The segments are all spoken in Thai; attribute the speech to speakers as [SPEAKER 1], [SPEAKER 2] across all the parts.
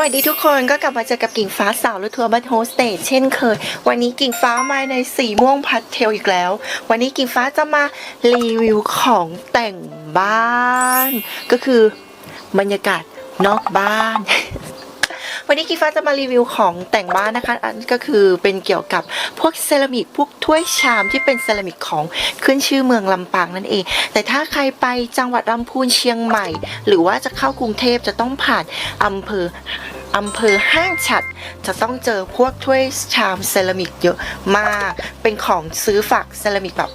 [SPEAKER 1] วัสดีทุกคนก็กลับมาเจอกับกิ่งฟ้าสาวรถทัวร์บัตโฮสเตสเช่นเคย วันนี้กิ่งฟ้ามาในสีม่วงพัดเทลอีกแล้ว วันนี้กิ่งฟ้าจะมารีวิวของแต่งบ้าน ก็คือบรรยากาศนอกบ้าน วันนี้กิ่งฟ้าจะมารีวิวของแต่งบ้านนะคะอันก็คือเป็นเกี่ยวกับพวกเซรามิกพวกถ้วยชามที่เป็นเซรามิกของขึ้นชื่อเมืองลำปางนั่นเอง แต่ถ้าใครไปจังหวัดลำพูนเชียงใหม่ หรือว่าจะเข้ากรุงเทพจะต้องผ่านอำเภออำเภอห้างฉัดจะต้องเจอพวกถ้วยชามเซรามิกเยอะมาก เป็นของซื้อฝากเซรามิกแบบ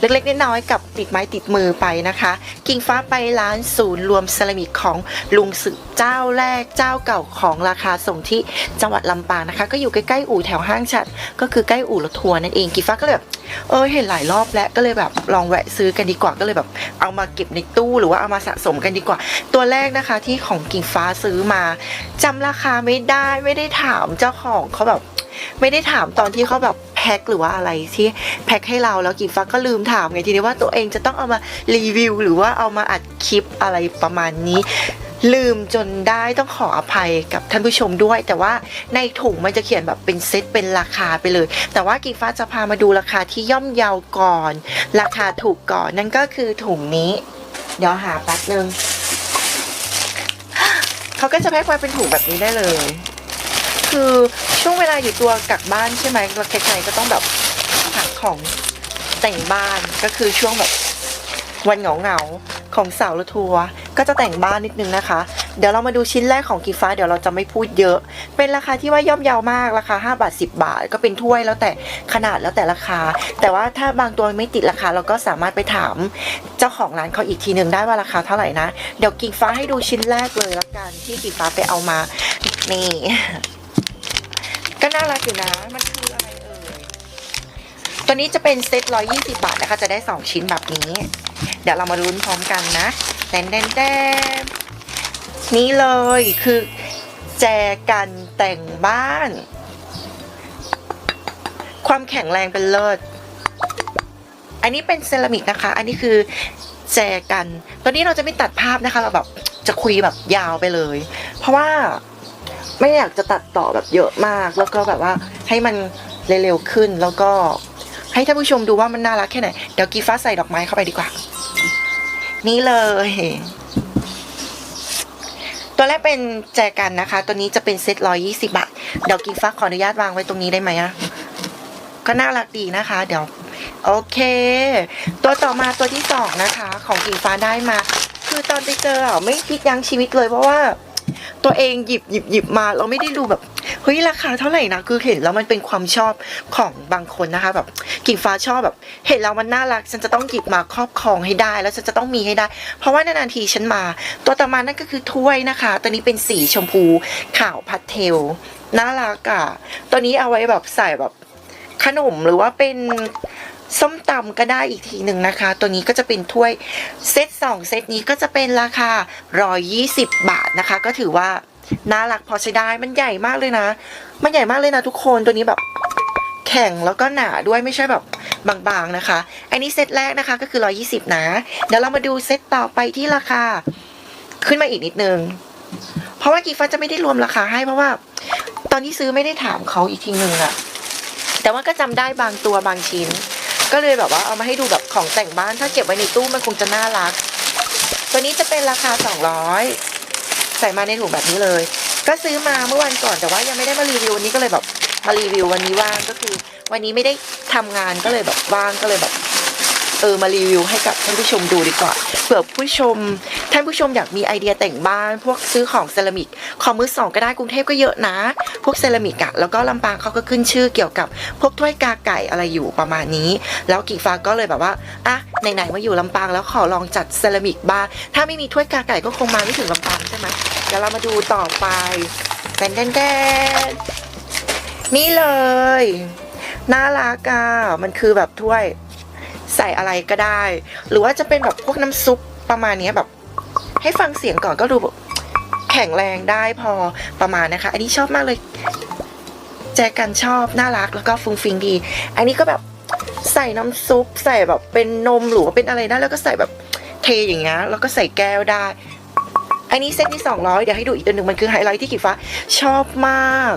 [SPEAKER 1] เล็กๆน้อยๆกับติดไม้ติดมือไปนะคะ กิ่งฟ้าไปร้านศูนย์รวมเซรามิกของลุงสึกเจ้าแรกเจ้าเก่าของราคาส่งที่จังหวัดลำปางนะคะ ก็อยู่ใกล้ๆอู่แถวห้างฉัดก็คือใกล้อู่รถทัวร์นั่นเองกิ่งฟ้าก็เลยแบบเออเห็นหลายรอบแล้วก็เลยแบบลองแวะซื้อกันดีกว่าก็เลยแบบ เอามาเก็บในตู้หรือว่าเอามาสะสมกันดีกว่า ตัวแรกนะคะที่ของกิ่งฟ้าซื้อมาจำราคาไม่ได้ไม่ได้ถามเจ้าของเขาแบบไม่ได้ถามตอนที่เขาแบบ พ็คหรือว่าอะไรที่แพ็คให้เราแล้วกิ่งฟ้าก็ลืมถามไงทีนี้ว่าตัวเองจะต้องเอามารีวิว หรือว่าเอามาอัดคลิปอะไรประมาณนี้ลืมจนได้ต้องขออภัยกับท่านผู้ชมด้วย แต่ว่าในถุงมันจะเขียนแบบเป็นเซตเป็นราคาไปเลย แต่ว่ากิ่งฟ้าจะพามาดูราคาที่ย่อมเยาวก่อน ราคาถูกก่อนนั่นก็คือถุงนี้ เดี๋ยวหาแป๊บนึงเขาก็จะแพ็คมาเป็นถุงแบบนี้ได้เลย คือช่วงเวลาอยู่ตัวกักบ้านใช่ไหมเราใครๆก็ต้องแบบหาของแต่งบ้านก็คือช่วงแบบวันเหงาเหงาๆของสาวรถทัวก็จะแต่งบ้านนิดนึงนะคะ เดี๋ยวเรามาดูชิ้นแรกของกีฟ้าเดี๋ยวเราจะไม่พูดเยอะ เป็นราคาที่ว่าย่อมเยาวมากราคา 5 บาท 10 บาท ก็เป็นถ้วยแล้วแต่ขนาดแล้วแต่ราคา แต่ว่าถ้าบางตัวไม่ติดราคาเราก็สามารถไปถามเจ้าของร้านเขาอีกทีหนึ่งได้ว่าราคาเท่าไหร่นะ เดี๋ยวกิ่งฟ้าให้ดูชิ้นแรกเลยละกันที่กิ่งฟ้าไปเอามานี่ ก็น่ารักอยู่นะ มันคืออะไรเอ่ย ตัวนี้จะเป็นเซต120บาทนะคะ จะได้2ชิ้นแบบนี้ เดี๋ยวเรามาลุ้นพร้อมกันนะแดนแดนแดนนี่เลยคือแจกันแต่งบ้าน ความแข็งแรงเป็นเลิศ อันนี้เป็นเซรามิกนะคะ อันนี้คือแจกันตัวนี้เราจะไม่ตัดภาพนะคะ เราแบบจะคุยแบบยาวไปเลย เพราะว่า ไม่อยากจะตัดต่อแบบเยอะมาก แล้วก็แบบว่าให้มันเร็วๆขึ้นแล้วก็ให้ท่านผู้ชมดูว่ามันน่ารักแค่ไหน เดี๋ยวกีฟ้าใส่ดอกไม้เข้าไปดีกว่า นี่เลย ตัวแรกเป็นแจกันนะคะ ตัวนี้จะเป็นเซตร้อยี่สิบาท เดี๋ยวกีฟ้าขออนุญาตวางไว้ตรงนี้ได้ไหมอะก็น่ารักดีนะคะ เดี๋ยว โอเค ตัวต่อมาตัวที่สองนะคะ ของกิ่งฟ้าได้มา คือตอนไปเจอไม่คิดยั้งชีวิตเลยเพราะว่า ตัวเองหยิบหยิบหยิบมา เราไม่ได้ดูแบบเฮ้ยราคาเท่าไหร่นะคือเห็นแล้วมันเป็นความชอบของบางคนนะคะแบบกิ่งฟ้าชอบแบบ เห็นแล้วมันน่ารัก ฉันจะต้องหยิบมาครอบครองให้ได้ แล้วฉันจะต้องมีให้ได้ เพราะว่านานๆทีฉันมา ตัวต่อมานั่นก็คือถ้วยนะคะ ตัวนี้เป็นสีชมพูขาวพัสเทลน่ารักอะตัวนี้เอาไว้แบบใส่แบบขนมหรือว่าเป็น ส้มตำก็ได้อีกทีหนึ่งนะคะ ตัวนี้ก็จะเป็นถ้วยเซตสองเซตนี้ก็จะเป็นราคา 120 บาทนะคะ ก็ถือว่าน่ารักพอใช้ได้มันใหญ่มากเลยนะ มันใหญ่มากเลยนะทุกคนตัวนี้แบบแข็งแล้วก็หนาด้วยไม่ใช่แบบบางๆนะคะ อันนี้เซตแรกนะคะก็คือ 120 นะ เดี๋ยวเรามาดูเซตต่อไปที่ราคา ขึ้นมาอีกนิดนึง เพราะว่ากีฟ้าจะไม่ได้รวมราคาให้เพราะว่า ตอนที่ซื้อไม่ได้ถามเขาอีกทีหนึ่งอะแต่ว่าก็จำได้บางตัวบางชิ้น ก็เลยแบบว่าเอามาให้ดูแบบของแต่งบ้าน ถ้าเก็บไว้ในตู้มันคงจะน่ารัก ตัวนี้จะเป็นราคา 200 ใส่มาในถุงแบบนี้เลย ก็ซื้อมาเมื่อวันก่อนแต่ว่ายังไม่ได้มารีวิววันนี้ก็เลยแบบมารีวิววันนี้ว่างก็คือ วันนี้ไม่ได้ทำงานก็เลยแบบว่างก็เลยแบบ เออมารีวิวให้กับท่านผู้ชมดูดีกว่าเผื่อผู้ชม ท่านผู้ชมอยากมีไอเดียแต่งบ้าน พวกซื้อของเซรามิกของมือสองก็ได้กรุงเทพก็เยอะนะ พวกเซรามิกอะแล้วก็ลำปางเขาก็ขึ้นชื่อเกี่ยวกับ พวกถ้วยกาไก่อะไรอยู่ประมาณนี้ แล้วกิ่งฟ้าก็เลยแบบว่าอะไหนๆมาอยู่ลำปางแล้วขอลองจัดเซรามิกบ้านถ้าไม่มีถ้วยกาไก่ก็คงมาไม่ถึงลำปางใช่ไหมเดี๋ยวเรามาดูต่อไปแดนแดนแดนนี่เลยน่ารักอะมันคือแบบถ้วย ใส่อะไรก็ได้ หรือว่าจะเป็นแบบพวกน้ำซุปประมาณนี้แบบ ให้ฟังเสียงก่อนก็ดูแบบแข็งแรงได้พอประมาณนะคะ อันนี้ชอบมากเลย แจกันชอบน่ารักแล้วก็ฟุ้งฟิงดี อันนี้ก็แบบใส่น้ำซุป ใส่แบบเป็นนมหรือว่าเป็นอะไรได้แล้วก็ใส่แบบเทอย่างเงี้ยแล้วก็ใส่แก้วได้ อันนี้เซตที่ 200 เดี๋ยวให้ดูอีกตัวหนึ่งมันคือไฮไลท์ที่กีฟ้าชอบมาก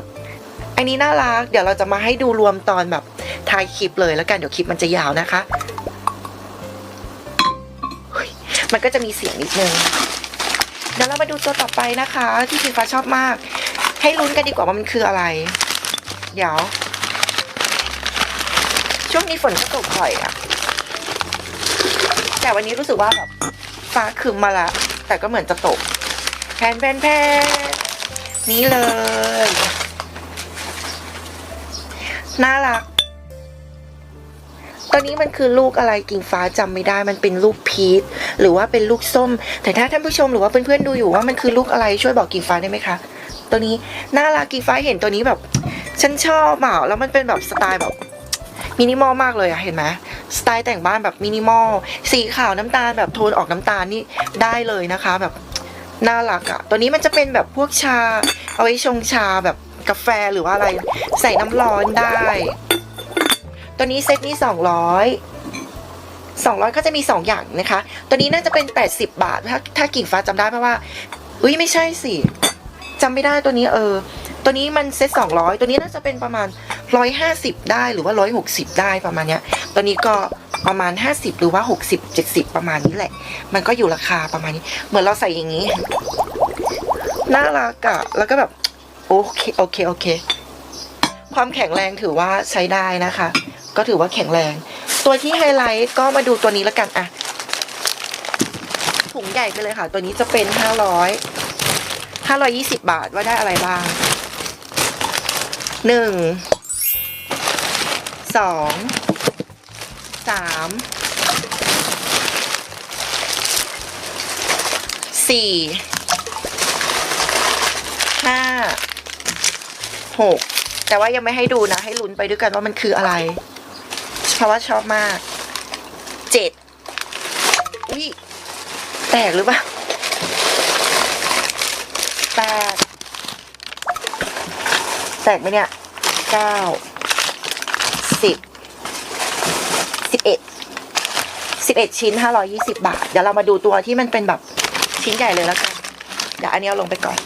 [SPEAKER 1] อันนี้น่ารัก เดี๋ยวเราจะมาให้ดูรวมตอนแบบท้ายคลิปเลยแล้วกันเดี๋ยวคลิปมันจะยาวนะคะ มันก็จะมีเสียงนิดนึงเดี๋ยวเรามาดูตัวต่อไปนะคะ ที่กีฟ้าชอบมาก ให้ลุ้นกันดีกว่าว่ามันคืออะไร เดี๋ยว ช่วงนี้ฝนก็ตกบ่อยอะแต่วันนี้รู้สึกว่าแบบฟ้าครึมมาละ แต่ก็เหมือนจะตกแผ่นแผ่นแผ่นนี้เลย น่ารัก ตอนนี้มันคือลูกอะไรกิ่งฟ้าจำไม่ได้มันเป็นลูกพีชหรือว่าเป็นลูกส้ม แต่ถ้าท่านผู้ชมหรือว่าเพื่อนๆดูอยู่ว่ามันคือลูกอะไรช่วยบอกกิ่งฟ้าได้ไหมคะตัวนี้น่ารักกิ่งฟ้าเห็นตัวนี้แบบฉันชอบอะแล้วมันเป็นแบบสไตล์แบบมินิมอลมากเลยอะเห็นไหมสไตล์แต่งบ้านแบบมินิมอลสีขาวน้ำตาลแบบโทนออกน้ำตาลนี่ได้เลยนะคะแบบน่ารักอะตัวนี้มันจะเป็นแบบพวกชา เอาไว้ชงชาแบบกาแฟหรือว่าอะไร ใส่น้ำร้อนได้ ตัวนี้เซตนี้สองร้อยสองร้อยก็จะมีสองอย่างนะคะ ตัวนี้น่าจะเป็นแปดสิบบาท ถ้าถ้ากิ่งฟ้าจำได้เพราะว่าอุ้ยไม่ใช่สิจำไม่ได้ตัวนี้เออ ตัวนี้มันเซ็ตสองร้อยตัวนี้น่าจะเป็นประมาณร้อยห้าสิบได้หรือว่าร้อยหกสิบได้ประมาณเนี้ย ตัวนี้ก็ประมาณห้าสิบหรือว่าหกสิบเจ็ดสิบประมาณนี้แหละ มันก็อยู่ราคาประมาณนี้ เหมือนเราใส่อย่างนี้ น่ารักอะแล้วก็แบบ โอเค โอเค โอเค ความแข็งแรงถือว่าใช้ได้นะคะ ก็ถือว่าแข็งแรง ตัวที่ไฮไลท์ก็มาดูตัวนี้แล้วกันอะถุงใหญ่ไปเลยค่ะ ตัวนี้จะเป็นห้าร้อยห้าร้อยี่สิบบาทว่าได้อะไรบ้างหนึ่งสองสามสี่ห้าหกแต่ว่ายังไม่ให้ดูนะ ให้ลุ้นไปด้วยกันว่ามันคืออะไร เพราะว่าชอบมากเจ็ดอุ้ยแตกหรือเปล่าแปดแตกไหมเนี่ยเก้าสิบสิบเอ็ดสิบเอ็ดชิ้นห้าร้อยี่สิบาท เดี๋ยวเรามาดูตัวที่มันเป็นแบบชิ้นใหญ่เลยแล้วกัน เดี๋ยวอันนี้เอาลงไปก่อน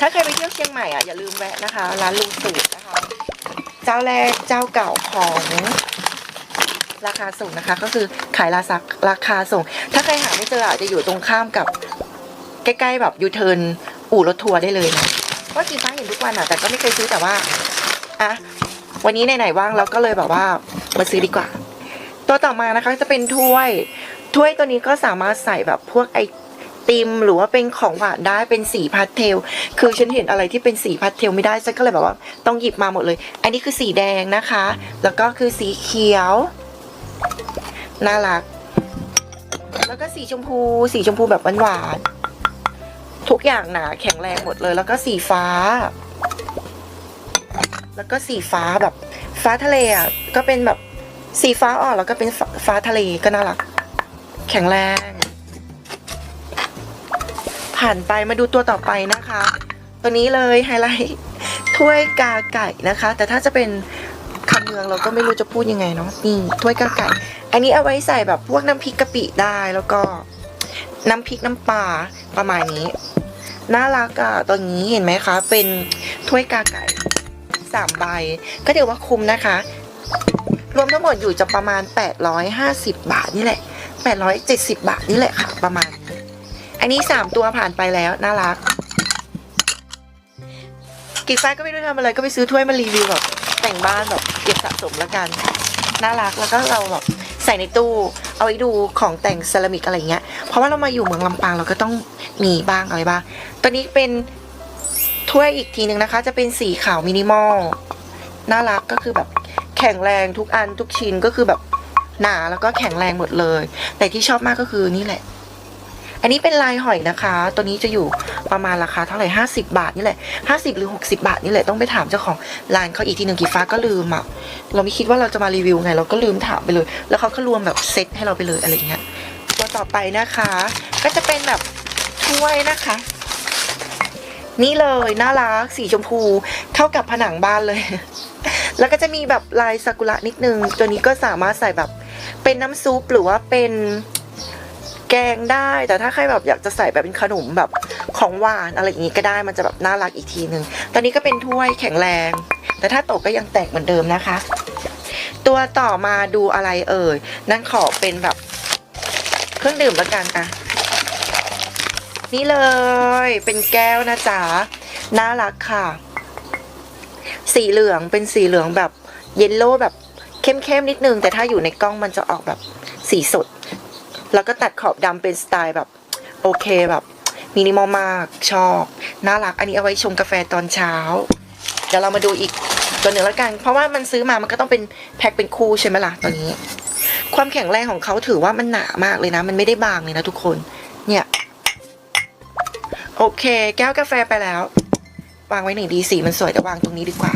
[SPEAKER 1] ถ้าใครไปเที่ยวเชียงใหม่อะอย่าลืมแวะนะคะ ร้านลุงสูตรนะคะเจ้าแรกเจ้าเก่าของราคาส่งนะคะ ก็คือขายราคาราคาส่ง ถ้าใครหาไม่เจออะจะอยู่ตรงข้ามกับ ใกล้ๆแบบยูเทิร์นอู่รถทัวร์ได้เลยนะว่ากีฟ้าเห็นทุกวันอะแต่ก็ไม่เคยซื้อแต่ว่าอะวันนี้ไหนๆว่างเราก็เลยแบบว่ามาซื้อดีกว่า ตัวต่อมานะคะจะเป็นถ้วย ถ้วยตัวนี้ก็สามารถใส่แบบพวกไอ ติม หรือว่าเป็นของหวานได้เป็นสีพาสเทล คือฉันเห็นอะไรที่เป็นสีพาสเทลไม่ได้ฉันก็เลยแบบว่าต้องหยิบมาหมดเลย อันนี้คือสีแดงนะคะ แล้วก็คือสีเขียวน่ารัก แล้วก็สีชมพู สีชมพูแบบหวานๆทุกอย่างหนาแข็งแรงหมดเลย แล้วก็สีฟ้า แล้วก็สีฟ้าแบบฟ้าทะเลอะก็เป็นแบบสีฟ้าอ่อนแล้วก็เป็นฟ้าฟ้าทะเลก็น่ารัก แข็งแรง ผ่านไปมาดูตัวต่อไปนะคะ ตัวนี้เลยไฮไลท์ถ้วยกาไก่นะคะ แต่ถ้าจะเป็นคำเมืองเราก็ไม่รู้จะพูดยังไงเนาะนี่ถ้วยกาไก่ อันนี้เอาไว้ใส่แบบพวกน้ำพริกกะปิได้แล้วก็น้ำพริกน้ำปลาประมาณนี้น่ารักอะตัวนี้เห็นไหมคะ เป็นถ้วยกาไก่สามใบ ก็ถือว่าคุ้มนะคะ รวมทั้งหมดอยู่จะประมาณ 850 บาทนี่แหละ 870 บาทนี่แหละค่ะ ประมาณนี้ อันนี้3ตัวผ่านไปแล้วน่ารักกิ๊กฟ้าก็ไม่รู้ทำอะไรก็ไปซื้อถ้วยมารีวิวแบบแต่งบ้านแบบเก็บสะสมแล้วกันน่ารักแล้วก็เราแบบใส่ในตู้เอาไว้ดูของแต่งเซรามิกอะไรเงี้ย เพราะว่าเรามาอยู่เมืองลำปางเราก็ต้องมีบ้างอะไรบ้าง ตัวนี้เป็นถ้วยอีกทีหนึ่งนะคะ จะเป็นสีขาวมินิมอลน่ารักก็คือแบบแข็งแรงทุกอันทุกชิ้นก็คือแบบหนาแล้วก็แข็งแรงหมดเลย แต่ที่ชอบมากก็คือนี่แหละ อันนี้เป็นลายหอยนะคะ ตัวนี้จะอยู่ประมาณราคาเท่าไหร่ห้าสิบาทนี่แหละห้าสิบหรือหกสิบาทนี่แหละต้องไปถามเจ้าของร้านเขาอีกทีหนึ่งกี่ฟ้าก็ลืมอะเราไม่คิดว่าเราจะมารีวิวไง เราก็ลืมถามไปเลย แล้วเขาก็รวมแบบเซ็ตให้เราไปเลยอะไรเงี้ยตัวต่อไปนะคะ ก็จะเป็นแบบถ้วยนะคะนี่เลยน่ารักสีชมพูเข้ากับผนังบ้านเลย แล้วก็จะมีแบบลายซากุระนิดนึง ตัวนี้ก็สามารถใส่แบบเป็นน้ำซุปหรือว่าเป็น แกงได้ แต่ถ้าใครแบบอยากจะใส่แบบเป็นขนมแบบของหวานอะไรอย่างนี้ก็ได้มันจะแบบน่ารักอีกทีหนึ่งตอนนี้ก็เป็นถ้วยแข็งแรง แต่ถ้าตกก็ยังแตกเหมือนเดิมนะคะ ตัวต่อมาดูอะไรเอ่ยนั่นขอเป็นแบบเครื่องดื่มละกันอะนี่เลย เป็นแก้วนะจ๊ะน่ารักค่ะ สีเหลืองเป็นสีเหลืองแบบเยลโล่แบบเข้มๆนิดนึง แต่ถ้าอยู่ในกล้องมันจะออกแบบสีสด แล้วก็ตัดขอบดำเป็นสไตล์แบบ โอเคแบบมินิมอลมากชอบ น่ารักอันนี้เอาไว้ชงกาแฟตอนเช้า เดี๋ยวเรามาดูอีกตัวหนึ่งแล้วกัน เพราะว่ามันซื้อมามันก็ต้องเป็นแพ็คเป็นคู่ใช่ไหมล่ะตัวนี้ ความแข็งแรงของเขาถือว่ามันหนามากเลยนะ มันไม่ได้บางเลยนะทุกคนเนี่ยโอเค แก้วกาแฟไปแล้ว วางไว้หนึ่งดีสีมันสวยแต่วางตรงนี้ดีกว่า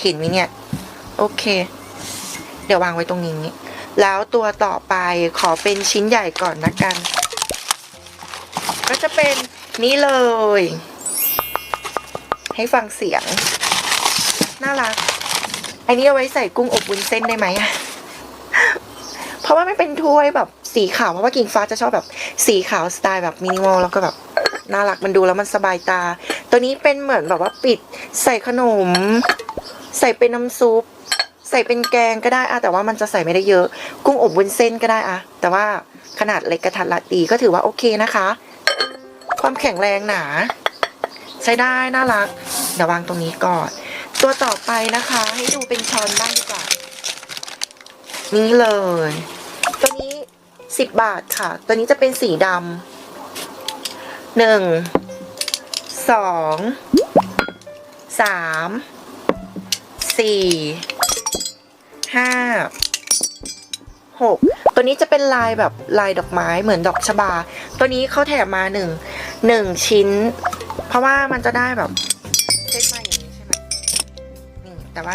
[SPEAKER 1] เห็นไหมเนี่ย โอเค เดี๋ยววางไว้ตรงนี้ แล้วตัวต่อไปขอเป็นชิ้นใหญ่ก่อนนะกัน ก็จะเป็นนี่เลย ให้ฟังเสียง น่ารัก อันนี้เอาไว้ใส่กุ้งอบวุ้นเส้นได้ไหมอะเพราะว่าไม่เป็นถ้วยแบบสีขาวเพราะว่ากิ่งฟ้าจะชอบแบบสีขาวสไตล์แบบมินิมอลแล้วก็แบบน่ารักมันดูแล้วมันสบายตา ตัวนี้เป็นเหมือนแบบว่าปิดใส่ขนม ใส่เป็นน้ำซุป ใส่เป็นแกงก็ได้อะแต่ว่ามันจะใส่ไม่ได้เยอะ กุ้งอบวุ้นเส้นก็ได้อะแต่ว่าขนาดเล็กกระทัดรัดดีก็ถือว่าโอเคนะคะ ความแข็งแรงหนา ใช้ได้น่ารัก เดี๋ยววางตรงนี้ก่อน ตัวต่อไปนะคะ ให้ดูเป็นช้อนบ้างดีกว่า นี่เลย ตัวนี้สิบบาทค่ะ ตัวนี้จะเป็นสีดำหนึ่งสองสามสี่ ห้าหกตัวนี้จะเป็นลายแบบลายดอกไม้เหมือนดอกชบา ตัวนี้เขาแถมมาหนึ่งหนึ่งชิ้น เพราะว่ามันจะได้แบบเซตมาอย่างนี้ใช่ไหมนี่แต่ว่า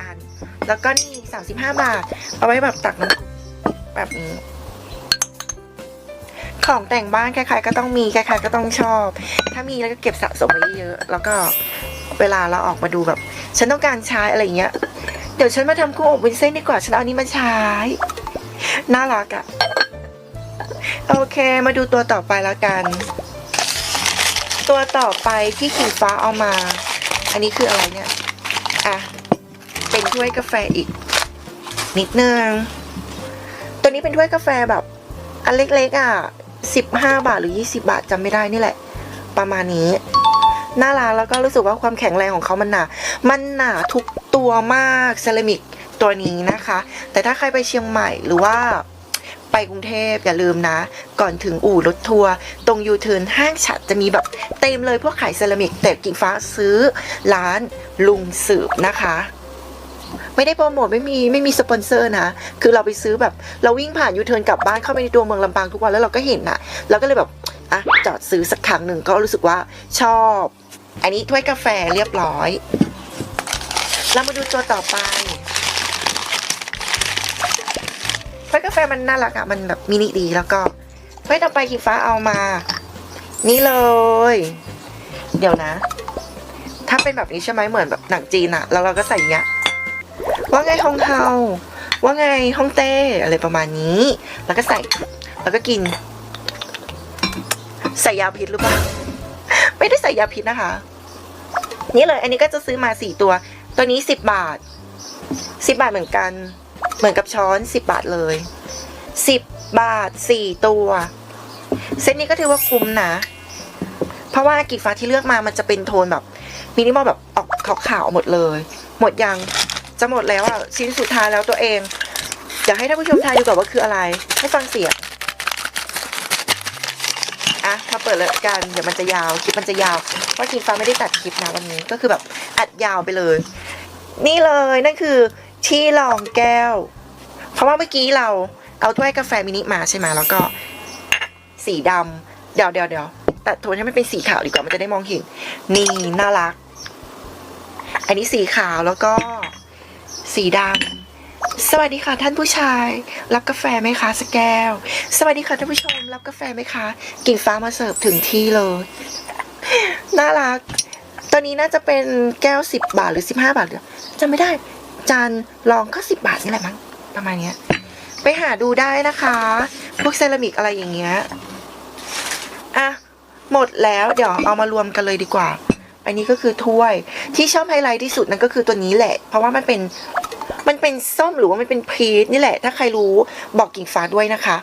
[SPEAKER 1] อันแล้วก็นี่สามสิบห้าบาท เอาไว้แบบตักน้ำแบบนี้ของแต่งบ้านใครๆก็ต้องมีใครๆก็ต้องชอบ ถ้ามีแล้วก็เก็บสะสมไว้เยอะ แล้วก็เวลาเราออกมาดูแบบ ฉันต้องการใช้อะไรอย่างเงี้ย เดี๋ยวฉันมาทำกุ้งอบวุ้นเส้นดีกว่า ฉันเอาอันนี้มาใช้ น่ารักอะโอเค มาดูตัวต่อไปแล้วกัน ตัวต่อไปที่ขีฟ้าเอามา อันนี้คืออะไรเนี่ย อะ เป็นถ้วยกาแฟอีก นิดนึง ตัวนี้เป็นถ้วยกาแฟแบบ อันเล็กๆอะสิบห้าบาทหรือยี่สิบาทจำไม่ได้นี่แหละ ประมาณนี้ น่ารักแล้วก็รู้สึกว่าความแข็งแรงของเขามันหนา มันหนาทุกตัวมากเซรามิกตัวนี้นะคะ แต่ถ้าใครไปเชียงใหม่หรือว่าไปกรุงเทพอย่าลืมนะ ก่อนถึงอู่รถทัวร์ตรงยูเทิร์นห้างฉัดจะมีแบบเต็มเลยพวกขายเซรามิกแต่กิ่งฟ้าซื้อร้านลุงสืบนะคะ ไม่ได้โปรโมทไม่มีไม่มีสปอนเซอร์นะ คือเราไปซื้อแบบเราวิ่งผ่านยูเทิร์นกลับบ้านเข้าไปในตัวเมืองลำปางทุกวันแล้วเราก็เห็นนะเราก็เลยแบบ อะจอดซื้อสักครั้งหนึ่งก็รู้สึกว่าชอบ อันนี้ถ้วยกาแฟเรียบร้อย เรามาดูตัวต่อไปถ้วยกาแฟมันน่ารักอะมันแบบมินิดีแล้วก็ถ้วยต่อไปขีฟ้าเอามา นี่เลย เดี๋ยวนะ ถ้าเป็นแบบนี้ใช่ไหมเหมือนแบบหนังจีนอะแล้วเราก็ใส่เงี้ยว่าไงฮองเฮาว่าไงฮองเต้อะไรประมาณนี้ แล้วก็ใส่ แล้วก็กิน ใส่ยาพิษหรือเปล่า ไม่ได้ใส่ยาพิษนะคะ นี่เลย อันนี้ก็จะซื้อมาสี่ตัว ตัวนี้สิบบาทสิบบาทเหมือนกัน เหมือนกับช้อนสิบบาทเลยสิบบาทสี่ตัว เซตนี้ก็ถือว่าคุ้มนะ เพราะว่ากีฟ้าที่เลือกมามันจะเป็นโทนแบบมินิมอลแบบออกขาวๆหมดเลย หมดยังจะหมดแล้วอะชิ้นสุดท้ายแล้วตัวเองอยากให้ท่านผู้ชมทายดูก่อนว่าคืออะไร ให้ฟังเสียง อะถ้าเปิดเลยกันเดี๋ยวมันจะยาวคลิปมันจะยาวเพราะทีมฟ้าไม่ได้ตัดคลิปนะวันนี้ก็คือแบบอัดยาวไปเลย นี่เลยนั่นคือที่รองแก้ว เพราะว่าเมื่อกี้เราเอาถ้วยกาแฟมินิมาใช่ไหมแล้วก็สีดำเดี๋ยวเดี๋ยวเดี๋ยวตัดโทนให้มันเป็นสีขาวดีกว่ามันจะได้มองเห็นนี่น่ารัก อันนี้สีขาวแล้วก็สีดำ สวัสดีค่ะท่านผู้ชาย รับกาแฟไหมคะสแก้ว สวัสดีค่ะท่านผู้ชม รับกาแฟไหมคะกิ่งฟ้ามาเสิร์ฟถึงที่เลย น่ารักตัวนี้น่าจะเป็นแก้วสิบบาทหรือสิบห้าบาทเดี๋ยวจำไม่ได้ จานรองก็สิบบาทนี่แหละมั้งประมาณเนี้ย ไปหาดูได้นะคะ พวกเซรามิกอะไรอย่างเงี้ยอะหมดแล้วเดี๋ยวเอามารวมกันเลยดีกว่าอันนี้ก็คือถ้วยที่ชอบไฮไลท์ที่สุดนั่นก็คือตัวนี้แหละ เพราะว่ามันเป็น มันเป็นส้มหรือว่ามันเป็นพีชนี่แหละ ถ้าใครรู้บอกกิ่งฟ้าด้วยนะคะ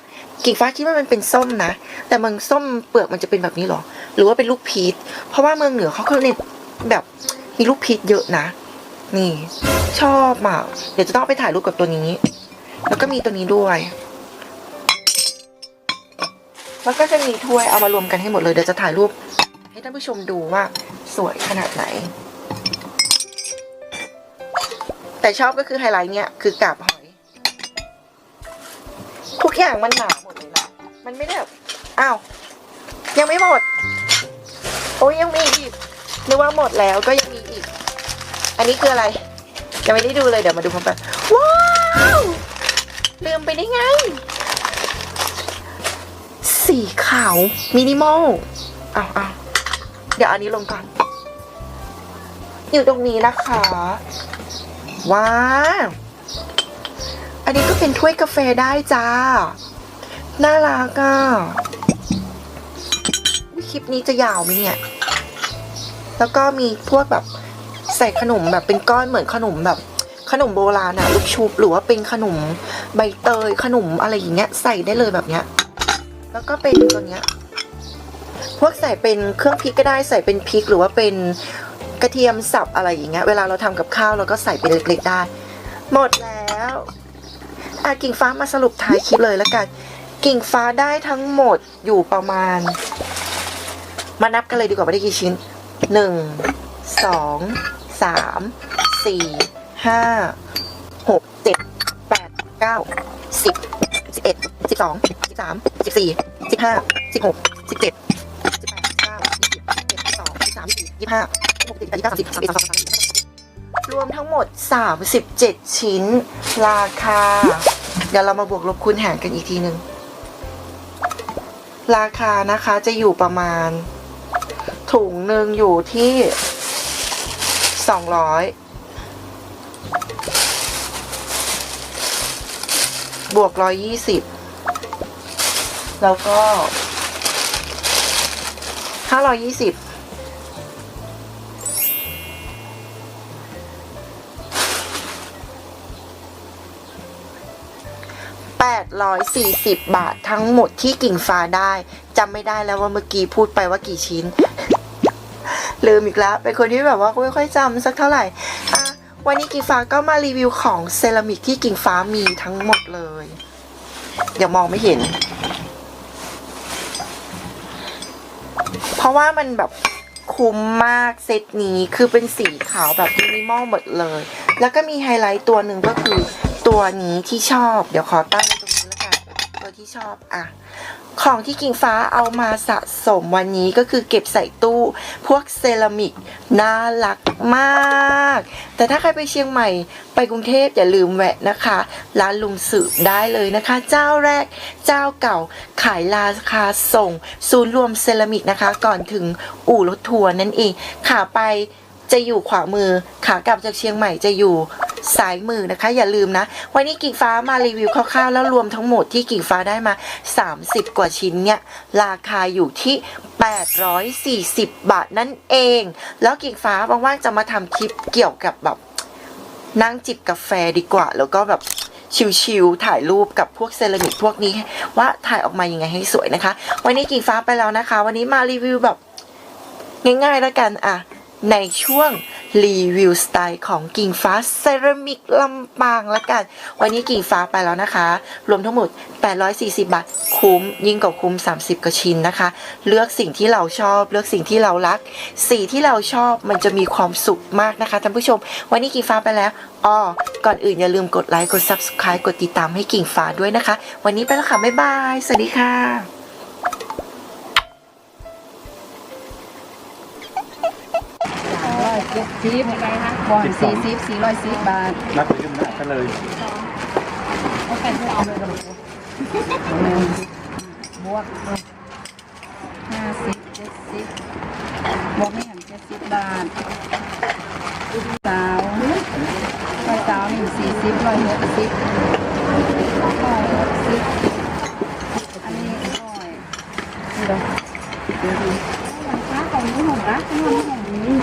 [SPEAKER 1] กิ่งฟ้าคิดว่ามันเป็นส้มนะ แต่เมืองส้มเปลือกมันจะเป็นแบบนี้หรอ หรือว่าเป็นลูกพีชเพราะว่าเมืองเหนือเขาเขาเนี่ยแบบมีลูกพีชเยอะนะ นี่ ชอบอะเดี๋ยวจะต้องไปถ่ายรูปกับตัวนี้ แล้วก็มีตัวนี้ด้วยแล้วก็จะมีถ้วยเอามารวมกันให้หมดเลยเดี๋ยวจะถ่ายรูป ให้ท่านผู้ชมดูว่าสวยขนาดไหน แต่ชอบก็คือไฮไลท์เนี่ยคือกาบหอย ทุกอย่างมันหนาหมดเลยนะมันไม่ได้แบบอ้าวยังไม่หมด โอ้ยยังมีอีกนึกว่าหมดแล้วก็ยังมีอีก อันนี้คืออะไร ยังไม่ได้ดูเลยเดี๋ยวมาดูพร้อมกันว้าวลืมไปได้ไง สีขาวมินิมอลอ้าวอ้าวเดี๋ยวอันนี้ลงก่อน อยู่ตรงนี้นะคะ ว้า อันนี้ก็เป็นถ้วยกาแฟได้จ้า น่ารักอะคลิปนี้จะยาวไหมเนี่ย แล้วก็มีพวกแบบใส่ขนมแบบเป็นก้อนเหมือนขนมแบบ ขนมโบราณอะลูกชุบหรือว่าเป็นขนมใบเตยขนมอะไรอย่างเงี้ย ใส่ได้เลยแบบเนี้ย แล้วก็เป็นตัวเนี้ยพวกใส่เป็นเครื่องพริกก็ได้ใส่เป็นพริกหรือว่าเป็น กระเทียมสับอะไรอย่างเงี้ย เวลาเราทำกับข้าวเราก็ใส่เป็นเล็กๆได้ หมดแล้วอะกิ่งฟ้ามาสรุปท้ายคลิปเลยแล้วกัน กิ่งฟ้าได้ทั้งหมดอยู่ประมาณ มานับกันเลยดีกว่าว่าได้กี่ชิ้นหนึ่งสองสามสี่ห้าหกเจ็ดแปดเก้าสิบสิบเอ็ดสิบสองสิบสามสิบสี่สิบห้าสิบหกสิบเจ็ดสิบแปดเก้ายี่สิบสิบเอ็ดสิบสองสิบสามสิบสี่ยี่สิบห้า ยี่สิบหกยี่สิบแปดยี่สิบเก้าสามสิบสามสิบเอ็ดสามสิบสองสามสิบสามสิบสี่รวมทั้งหมด 37 ชิ้น ราคา เดี๋ยวเรามาบวกลบคูณหารกันอีกทีหนึ่ง ราคานะคะจะอยู่ประมาณ ถุงหนึ่งอยู่ที่ 200 บวก 120 แล้วก็ 520 840 บาททั้งหมดที่กิ่งฟ้าได้จำไม่ได้แล้วว่าเมื่อกี้พูดไปว่ากี่ชิ้น ลืมอีกแล้ว เป็นคนที่แบบว่าไม่ค่อยจำสักเท่าไหร่อะวันนี้กิ่งฟ้าก็มารีวิวของเซรามิกที่กิ่งฟ้ามีทั้งหมดเลย เดี๋ยวมองไม่เห็น เพราะว่ามันแบบคุ้มมากเซตนี้คือเป็นสีขาวแบบมินิมอลหมดเลย แล้วก็มีไฮไลท์ตัวหนึ่งก็คือ ตัวนี้ที่ชอบ เดี๋ยวขอตั้งไว้ตรงนี้แล้วกันตัวที่ชอบอะของที่กิ่งฟ้าเอามาสะสมวันนี้ก็คือเก็บใส่ตู้พวกเซรามิกน่ารักมาก แต่ถ้าใครไปเชียงใหม่ไปกรุงเทพอย่าลืมแวะนะคะ ร้านลุงสืบได้เลยนะคะ เจ้าแรกเจ้าเก่าขายราคาส่ง ศูนย์รวมเซรามิกนะคะ ก่อนถึงอู่รถทัวร์นั่นเองขาไป จะอยู่ขวามือ ขากลับจากเชียงใหม่จะอยู่ซ้ายมือนะคะ อย่าลืมนะ วันนี้กิ่งฟ้ามารีวิวคร่าวๆ แล้วรวมทั้งหมดที่กิ่งฟ้าได้มา 30 กว่าชิ้นเนี่ย ราคาอยู่ที่ 840 บาทนั่นเอง แล้วกิ่งฟ้าว่างๆจะมาทำคลิปเกี่ยวกับแบบนั่งจิบกาแฟดีกว่า แล้วก็แบบชิลๆถ่ายรูปกับพวกเซรามิกพวกนี้ ว่าถ่ายออกมายังไงให้สวยนะคะ วันนี้กิ่งฟ้าไปแล้วนะคะ วันนี้มารีวิวแบบง่ายๆแล้วกันอะ ในช่วงรีวิวสไตล์ของกิ่งฟ้าเซรามิกลำปางละกัน วันนี้กิ่งฟ้าไปแล้วนะคะ รวมทั้งหมด 840 บาท คุ้มยิ่งกว่าคุ้ม 30กว่าชิ้นนะคะ เลือกสิ่งที่เราชอบ เลือกสิ่งที่เรารัก สีที่เราชอบมันจะมีความสุขมากนะคะท่านผู้ชม วันนี้กิ่งฟ้าไปแล้วอ้อก่อนอื่นอย่าลืมกดไลค์กด subscribe กดติดตามให้กิ่งฟ้าด้วยนะคะ วันนี้ไปแล้วค่ะบ๊ายบายสวัสดีค่ะ
[SPEAKER 2] เจ็ดสิบก่อนสี่สิบสี่ร้อยสิบบาท
[SPEAKER 3] นับไปขึ้นหน้ากันเลย
[SPEAKER 2] เขาแต่งเอาเลยกันบวกห้าสิบเจ็ดสิบบวกไม่หันเจ็ดสิบบาทสาวร้อยสาวหนึ่งสี่สิบร้อยหกสิบร้อย
[SPEAKER 4] หกสิบอันนี้ร้อยนี่ดูดูดูร้อยสาวของนี่หงนะข
[SPEAKER 2] องนี่หงนี่